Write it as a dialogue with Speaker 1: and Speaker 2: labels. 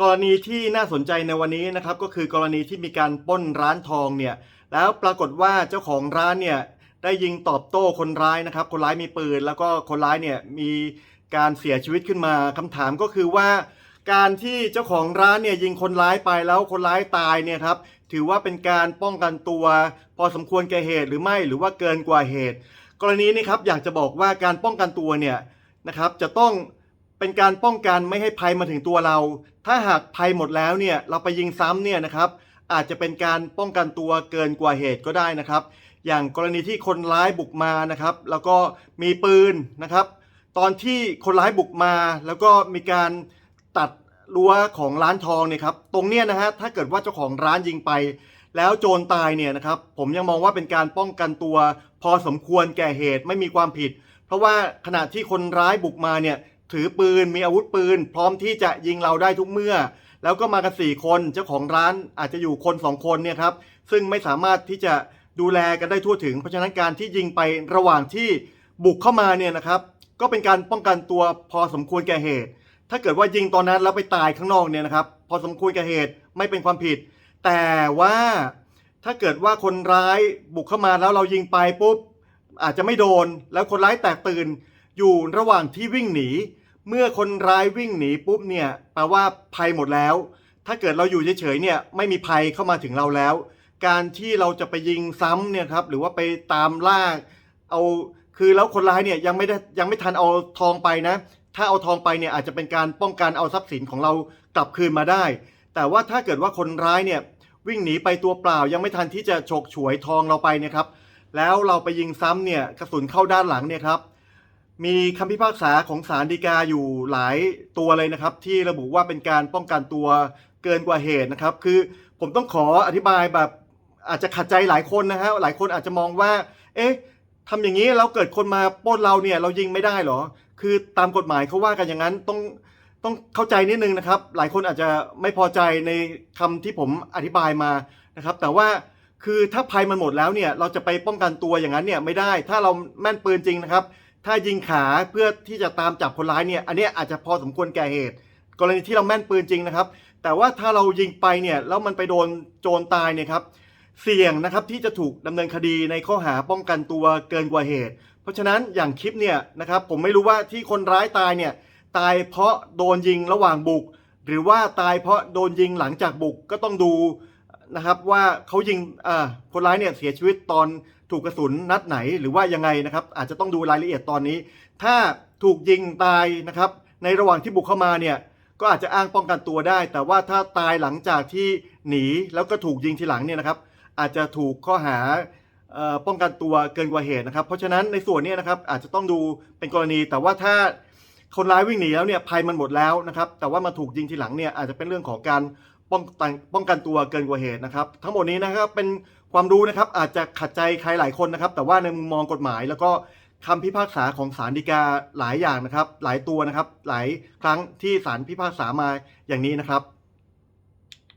Speaker 1: กรณีที่น่าสนใจในวันนี้นะครับก็คือกรณีที่มีการป้นร้านทองเนี่ยแล้วปรากฏว่าเจ้าของร้านเนี่ยได้ยิงตอบโต้คนร้ายนะครับ คนร้ายมีปืน แล้วก็คนร้ายเนี่ยมีการเสียชีวิตขึ้นมาคำถามก็คือว่าการที่เจ้าของร้านเนี่ยยิงคนร้ายไปแล้วคนร้ายตายเนี่ยครับถือว่าเป็นการป้องกันตัว พอสมควรแก่เหตุหรือไม่หรือว่าเกินกว่าเหตุ กรณีนี้ครับอยากจะบอกว่าการป้องกันตัวเนี่ยนะครับจะต้อง เป็นการป้องกันไม่ให้ภัยมาถึงตัวเรา ถ้าหากภัยหมดแล้วเนี่ยเราไปยิงซ้ำเนี่ยนะครับอาจจะเป็นการป้องกันตัวเกินกว่าเหตุก็ได้นะครับ อย่างกรณีที่คนร้ายบุกมานะครับ แล้วก็มีปืนนะครับ ตอนที่คนร้ายบุกมา แล้วก็มีการตัดรั้วของร้านทองเนี่ยครับ ตรงเนี้ยนะฮะถ้าเกิดว่าเจ้าของร้านยิงไป แล้วโจรตายเนี่ยนะครับผมยังมองว่าเป็นการป้องกันตัว พอสมควรแก่เหตุไม่มีความผิด เพราะว่าขณะที่คนร้ายบุกมาเนี่ย ถือปืนมีอาวุธปืน พร้อมที่จะยิงเราได้ทุกเมื่อ แล้วก็มากันสี่คนเจ้าของร้านอาจจะอยู่คนสองคนเนี่ยครับซึ่งไม่สามารถที่จะดูแลกันได้ทั่วถึงเพราะฉะนั้นการที่ยิงไประหว่างที่บุกเข้ามาเนี่ยนะครับ ก็เป็นการป้องกันตัวพอสมควรแก่เหตุ ถ้าเกิดว่ายิงตอนนั้นแล้วไปตายข้างนอกเนี่ยนะครับ พอสมควรแก่เหตุไม่เป็นความผิด แต่ว่าถ้าเกิดว่าคนร้ายบุกเข้ามาแล้วเรายิงไปปุ๊บอาจจะไม่โดน แล้วคนร้ายแตกตื่น อยู่ระหว่างที่วิ่งหนี เมื่อคนร้ายวิ่งหนีปุ๊บเนี่ยแปลว่าภัยหมดแล้ว ถ้าเกิดเราอยู่เฉยๆเนี่ยไม่มีภัยเข้ามาถึงเราแล้ว การที่เราจะไปยิงซ้ำเนี่ยครับหรือว่าไปตามล่าเอาคือแล้วคนร้ายเนี่ยยังไม่ได้ยังไม่ทันเอาทองไปนะ ถ้าเอาทองไปเนี่ยอาจจะเป็นการป้องกันเอาทรัพย์สินของเรากลับคืนมาได้ แต่ว่าถ้าเกิดว่าคนร้ายเนี่ยวิ่งหนีไปตัวเปล่า ยังไม่ทันที่จะฉกฉวยทองเราไปเนี่ยครับ แล้วเราไปยิงซ้ำเนี่ยกระสุนเข้าด้านหลังเนี่ยครับ มีคำพิพากษาของศาลฎีกาอยู่หลายตัวเลยนะครับ ที่ระบุว่าเป็นการป้องกันตัวเกินกว่าเหตุนะครับ คือผมต้องขออธิบายแบบอาจจะขัดใจหลายคนนะฮะหลายคนอาจจะมองว่า เอ๊ะทำอย่างนี้แล้วเกิดคนมาปล้นเราเนี่ยเรายิงไม่ได้หรอ คือตามกฎหมายเขาว่ากันอย่างนั้นต้องต้องเข้าใจนิดนึงนะครับ หลายคนอาจจะไม่พอใจในคำที่ผมอธิบายมานะครับ แต่ว่าคือถ้าภัยมันหมดแล้วเนี่ยเราจะไปป้องกันตัวอย่างนั้นเนี่ยไม่ได้ ถ้าเราแม่นปืนจริงนะครับ ถ้ายิงขาเพื่อที่จะตามจับคนร้ายเนี่ย อันนี้อาจจะพอสมควรแก่เหตุ กรณีที่เราแม่นปืนจริงนะครับ แต่ว่าถ้าเรายิงไปเนี่ยแล้วมันไปโดนโจรตายเนี่ยครับเสี่ยงนะครับที่จะถูกดำเนินคดีในข้อหาป้องกันตัวเกินกว่าเหตุ เพราะฉะนั้นอย่างคลิปเนี่ยนะครับผมไม่รู้ว่าที่คนร้ายตายเนี่ยตายเพราะโดนยิงระหว่างบุก หรือว่าตายเพราะโดนยิงหลังจากบุกก็ต้องดู นะครับว่าเขายิงคนร้ายเนี่ยเสียชีวิตตอนถูกกระสุนนัดไหนหรือว่ายังไงนะครับ อาจจะต้องดูรายละเอียดตอนนี้ ถ้าถูกยิงตายนะครับ ในระหว่างที่บุกเข้ามาเนี่ยก็อาจจะอ้างป้องกันตัวได้ แต่ว่าถ้าตายหลังจากที่หนีแล้วก็ถูกยิงทีหลังเนี่ยนะครับ อาจจะถูกข้อหาออป้องกันตัวเกินกว่าเหตุนะครับ เพราะฉะนั้นในส่วนนี้นะครับอาจจะต้องดูเป็นกรณี แต่ว่าถ้าคนร้ายวิ่งหนีแล้วเนี่ยภัยมันหมดแล้วนะครับ แต่ว่ามาถูกยิงทีหลังเนี่ยอาจจะเป็นเรื่องของการ ป้องกันป้องกันตัวเกินกว่าเหตุนะครับ ทั้งหมดนี้นะครับเป็นความรู้นะครับอาจจะขัดใจใครหลายคนนะครับ แต่ว่าในมุมมองกฎหมาย แล้วก็คำพิพากษาของศาลฎีกาหลายอย่างนะครับ หลายตัวนะครับ หลายครั้งที่ศาลพิพากษามาอย่างนี้นะครับ